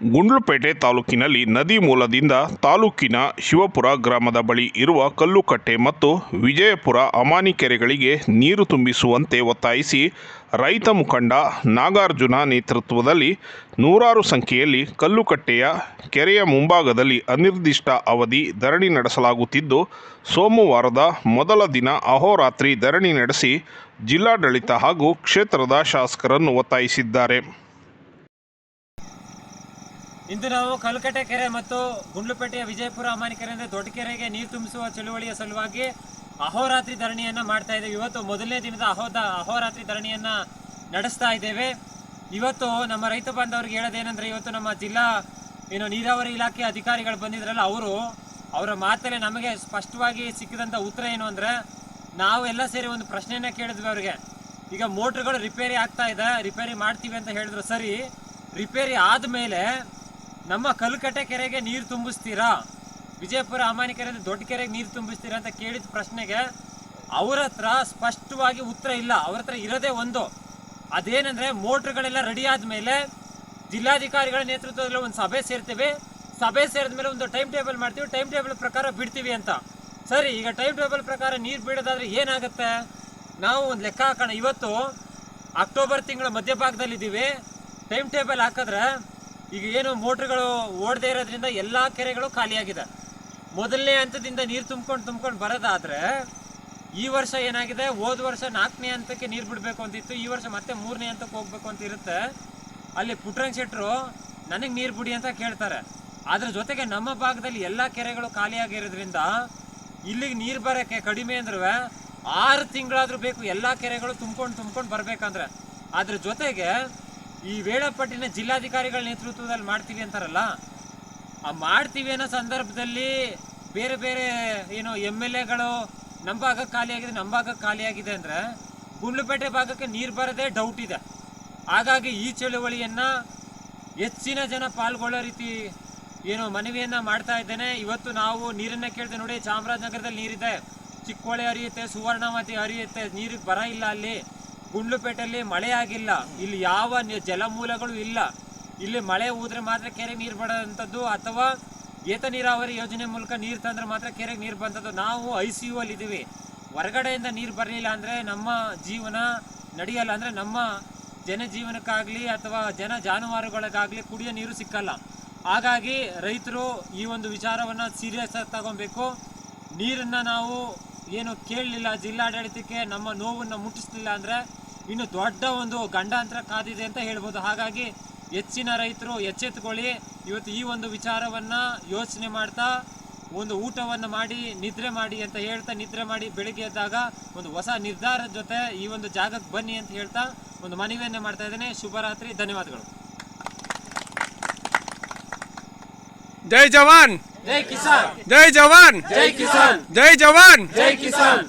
ಗುಂಡ್ಲುಪೇಟೆ ತಾಲೂಕಿನಲ್ಲಿ ನದಿ ಮೂಲದಿಂದ ತಾಲೂಕಿನ ಶಿವಪುರ ಗ್ರಾಮದ ಬಳಿ ಇರುವ ಕಲ್ಲುಕಟ್ಟೆ ಮತ್ತು ವಿಜಯಪುರ ಅಮಾನಿ ಕೆರೆಗಳಿಗೆ ನೀರು ತುಂಬಿಸುವಂತೆ ಒತ್ತಾಯಿಸಿ ರೈತ ಮುಖಂಡ ನಾಗಾರ್ಜುನ ನೇತೃತ್ವದಲ್ಲಿ ನೂರಾರು ಸಂಖ್ಯೆಯಲ್ಲಿ ಕಲ್ಲುಕಟ್ಟೆಯ ಕೆರೆಯ ಮುಂಭಾಗದಲ್ಲಿ ಅನಿರ್ದಿಷ್ಟ ಅವಧಿ ಧರಣಿ ನಡೆಸಲಾಗುತ್ತಿದ್ದು, ಸೋಮವಾರದ ಮೊದಲ ದಿನ ಅಹೋರಾತ್ರಿ ಧರಣಿ ನಡೆಸಿ ಜಿಲ್ಲಾಡಳಿತ ಹಾಗೂ ಕ್ಷೇತ್ರದ ಶಾಸಕರನ್ನು ಒತ್ತಾಯಿಸಿದ್ದಾರೆ. ಇಂದು ನಾವು ಕಲ್ಕಟ್ಟೆ ಕೆರೆ ಮತ್ತು ಗುಂಡ್ಲುಪೇಟೆಯ ವಿಜಯಪುರ ಅಮಾನಿ ಅಂದರೆ ದೊಡ್ಡ ಕೆರೆಗೆ ನೀರು ತುಂಬಿಸುವ ಚಳುವಳಿಯ ಸಲುವಾಗಿ ಅಹೋರಾತ್ರಿ ಧರಣಿಯನ್ನು ಮಾಡ್ತಾ ಇದ್ದೇವೆ. ಇವತ್ತು ಮೊದಲನೇ ದಿನದ ಅಹೋದ ಅಹೋರಾತ್ರಿ ಧರಣಿಯನ್ನು ನಡೆಸ್ತಾ ಇದ್ದೇವೆ. ಇವತ್ತು ನಮ್ಮ ರೈತ ಬಾಂಧವರಿಗೆ ಹೇಳೋದೇನೆಂದರೆ ಇವತ್ತು ನಮ್ಮ ಜಿಲ್ಲಾ ಏನು ನೀರಾವರಿ ಇಲಾಖೆ ಅಧಿಕಾರಿಗಳು ಬಂದಿದ್ರಲ್ಲ ಅವರು, ಅವರ ಮಾತಲ್ಲೇ ನಮಗೆ ಸ್ಪಷ್ಟವಾಗಿ ಸಿಕ್ಕಿದಂಥ ಉತ್ತರ ಏನು ಅಂದರೆ, ನಾವು ಎಲ್ಲ ಸೇರಿ ಒಂದು ಪ್ರಶ್ನೆಯನ್ನು ಕೇಳಿದ್ವಿ ಅವರಿಗೆ. ಈಗ ಮೋಟ್ರ್ಗಳು ರಿಪೇರಿ ಆಗ್ತಾ ಇದೆ, ರಿಪೇರಿ ಮಾಡ್ತೀವಿ ಅಂತ ಹೇಳಿದ್ರು ಸರಿ, ರಿಪೇರಿ ಆದಮೇಲೆ ನಮ್ಮ ಕಲ್ಕಟ್ಟೆ ಕೆರೆಗೆ ನೀರು ತುಂಬಿಸ್ತೀರಾ? ವಿಜಯಪುರ ಅಮಾನಿ ಕೆರೆ ದೊಡ್ಡ ಕೆರೆಗೆ ನೀರು ತುಂಬಿಸ್ತೀರಾ ಅಂತ ಕೇಳಿದ ಪ್ರಶ್ನೆಗೆ ಅವ್ರ ಹತ್ರ ಸ್ಪಷ್ಟವಾಗಿ ಉತ್ತರ ಇಲ್ಲ. ಅವ್ರ ಹತ್ರ ಇರೋದೇ ಒಂದು. ಅದೇನಂದ್ರೆ ಮೋಟ್ರ್ಗಳೆಲ್ಲ ರೆಡಿ ಆದಮೇಲೆ ಜಿಲ್ಲಾಧಿಕಾರಿಗಳ ನೇತೃತ್ವದಲ್ಲಿ ಒಂದು ಸಭೆ ಸೇರ್ತೇವೆ. ಸಭೆ ಸೇರಿದ ಮೇಲೆ ಒಂದು ಟೈಮ್ ಟೇಬಲ್ ಮಾಡ್ತೀವಿ. ಟೈಮ್ ಟೇಬಲ್ ಪ್ರಕಾರ ಬಿಡ್ತೀವಿ ಅಂತ. ಸರಿ, ಈಗ ಟೈಮ್ ಟೇಬಲ್ ಪ್ರಕಾರ ನೀರು ಬಿಡೋದಾದ್ರೆ ಏನಾಗುತ್ತೆ? ನಾವು ಒಂದು ಲೆಕ್ಕ ಹಾಕೋಣ. ಇವತ್ತು ಅಕ್ಟೋಬರ್ ತಿಂಗಳ ಮಧ್ಯಭಾಗದಲ್ಲಿದ್ದೀವಿ. ಟೈಮ್ ಟೇಬಲ್ ಹಾಕಿದ್ರೆ ಈಗ ಏನು ಮೋಟ್ರ್ಗಳು ಓಡದೇ ಇರೋದ್ರಿಂದ ಎಲ್ಲ ಕೆರೆಗಳು ಖಾಲಿಯಾಗಿದೆ. ಮೊದಲನೇ ಹಂತದಿಂದ ನೀರು ತುಂಬ್ಕೊಂಡು ತುಂಬ್ಕೊಂಡು ಬರೋದಾದರೆ ಈ ವರ್ಷ ಏನಾಗಿದೆ? ಹೋದ ವರ್ಷ ನಾಲ್ಕನೇ ಹಂತಕ್ಕೆ ನೀರು ಬಿಡಬೇಕು ಅಂತಿತ್ತು. ಈ ವರ್ಷ ಮತ್ತೆ ಮೂರನೇ ಹಂತಕ್ಕೆ ಹೋಗ್ಬೇಕು ಅಂತ ಇರುತ್ತೆ. ಅಲ್ಲಿ ಪುಟ್ರಂಗ್ ಶೆಟ್ರು ನನಗೆ ನೀರು ಬಿಡಿ ಅಂತ ಕೇಳ್ತಾರೆ. ಅದ್ರ ಜೊತೆಗೆ ನಮ್ಮ ಭಾಗದಲ್ಲಿ ಎಲ್ಲ ಕೆರೆಗಳು ಖಾಲಿಯಾಗಿರೋದ್ರಿಂದ ಇಲ್ಲಿಗೆ ನೀರು ಬರೋಕ್ಕೆ ಕಡಿಮೆ ಅಂದ್ರೆ ಆರು ತಿಂಗಳಾದರೂ ಬೇಕು ಎಲ್ಲ ಕೆರೆಗಳು ತುಂಬ್ಕೊಂಡು ತುಂಬ್ಕೊಂಡು ಬರಬೇಕಂದ್ರೆ. ಅದ್ರ ಜೊತೆಗೆ ಈ ವೇಳಾಪಟ್ಟಿನ ಜಿಲ್ಲಾಧಿಕಾರಿಗಳ ನೇತೃತ್ವದಲ್ಲಿ ಮಾಡ್ತೀವಿ ಅಂತಾರಲ್ಲ, ಆ ಮಾಡ್ತೀವಿ ಅನ್ನೋ ಸಂದರ್ಭದಲ್ಲಿ ಬೇರೆ ಬೇರೆ ಏನು ಎಂ ಎಲ್ ಎಗಳು ನಮ್ಮ ಭಾಗಕ್ಕೆ ಖಾಲಿಯಾಗಿದೆ ನಮ್ಮ ಭಾಗಕ್ಕೆ ಖಾಲಿಯಾಗಿದೆ ಅಂದರೆ ಗುಂಡ್ಲುಪೇಟೆ ಭಾಗಕ್ಕೆ ನೀರು ಬರದೇ ಡೌಟ್ ಇದೆ. ಹಾಗಾಗಿ ಈ ಚಳುವಳಿಯನ್ನು ಹೆಚ್ಚಿನ ಜನ ಪಾಲ್ಗೊಳ್ಳೋ ರೀತಿ ಏನು ಮನವಿಯನ್ನು ಮಾಡ್ತಾ ಇದ್ದೇನೆ. ಇವತ್ತು ನಾವು ನೀರನ್ನು ಕೇಳಿದೆ ನೋಡಿ ಚಾಮರಾಜನಗರದಲ್ಲಿ ನೀರಿದೆ. ಚಿಕ್ಕೋಳೆ ಹರಿಯುತ್ತೆ, ಸುವರ್ಣಾವತಿ ಹರಿಯುತ್ತೆ, ನೀರಿಗೆ ಬರ ಇಲ್ಲ ಅಲ್ಲಿ. ಗುಂಡ್ಲುಪೇಟೆಯಲ್ಲಿ ಮಳೆ ಆಗಿಲ್ಲ ಇಲ್ಲಿ ಯಾವ ಜಲಮೂಲಗಳು ಇಲ್ಲ. ಇಲ್ಲಿ ಮಳೆ ಹೋದ್ರೆ ಮಾತ್ರ ಕೆರೆಗೆ ನೀರು ಬರೋಂಥದ್ದು ಅಥವಾ ಏತ ನೀರಾವರಿ ಯೋಜನೆ ಮೂಲಕ ನೀರು ತಂದ್ರೆ ಮಾತ್ರ ಕೆರೆಗೆ ನೀರು ಬಂದದ್ದು. ನಾವು ಐ ಸಿ ಯು ಅಲ್ಲಿ ಇದ್ದೀವಿ ಹೊರಗಡೆಯಿಂದ ನೀರು ಬರಲಿಲ್ಲ ಅಂದರೆ ನಮ್ಮ ಜೀವನ ನಡೆಯಲ್ಲ ಅಂದರೆ ನಮ್ಮ ಜನಜೀವನಕ್ಕಾಗಲಿ ಅಥವಾ ಜನ ಜಾನುವಾರುಗಳಿಗಾಗಲಿ ಕುಡಿಯೋ ನೀರು ಸಿಕ್ಕಲ್ಲ. ಹಾಗಾಗಿ ರೈತರು ಈ ಒಂದು ವಿಚಾರವನ್ನು ಸೀರಿಯಸ್ ಆಗಿ ತಗೊಬೇಕು. ನೀರನ್ನು ನಾವು ಏನು ಕೇಳಲಿಲ್ಲ. ಜಿಲ್ಲಾಡಳಿತಕ್ಕೆ ನಮ್ಮ ನೋವನ್ನು ಮುಟ್ಟಿಸ್ಲಿಲ್ಲ ಅಂದರೆ ಇನ್ನು ದೊಡ್ಡ ಒಂದು ಗಂಡಾಂತರ ಕಾದಿದೆ ಅಂತ ಹೇಳ್ಬೋದು. ಹಾಗಾಗಿ ಹೆಚ್ಚಿನ ರೈತರು ಎಚ್ಚೆತ್ತುಕೊಳ್ಳಿ. ಇವತ್ತು ಈ ಒಂದು ವಿಚಾರವನ್ನು ಯೋಚನೆ ಮಾಡ್ತಾ ಒಂದು ಊಟವನ್ನು ಮಾಡಿ ನಿದ್ರೆ ಮಾಡಿ ಅಂತ ಹೇಳ್ತಾ ನಿದ್ರೆ ಮಾಡಿ ಬೆಳಿಗ್ಗೆ ಎದ್ದಾಗ ಒಂದು ಹೊಸ ನಿರ್ಧಾರದ ಜೊತೆ ಈ ಒಂದು ಜಾಗಕ್ಕೆ ಬನ್ನಿ ಅಂತ ಹೇಳ್ತಾ ಒಂದು ಮನವಿಯನ್ನೇ ಮಾಡ್ತಾ ಇದ್ದೇನೆ. ಶುಭರಾತ್ರಿ. ಧನ್ಯವಾದಗಳು. ಜೈ ಜವಾನ್. ಜೈ ಕಿಸಾನ್. ಜೈ ಜವಾನ್. ಜೈ ಕಿಸಾನ್. ಜೈ ಜವಾನ್. ಜೈ ಕಿಸಾನ್.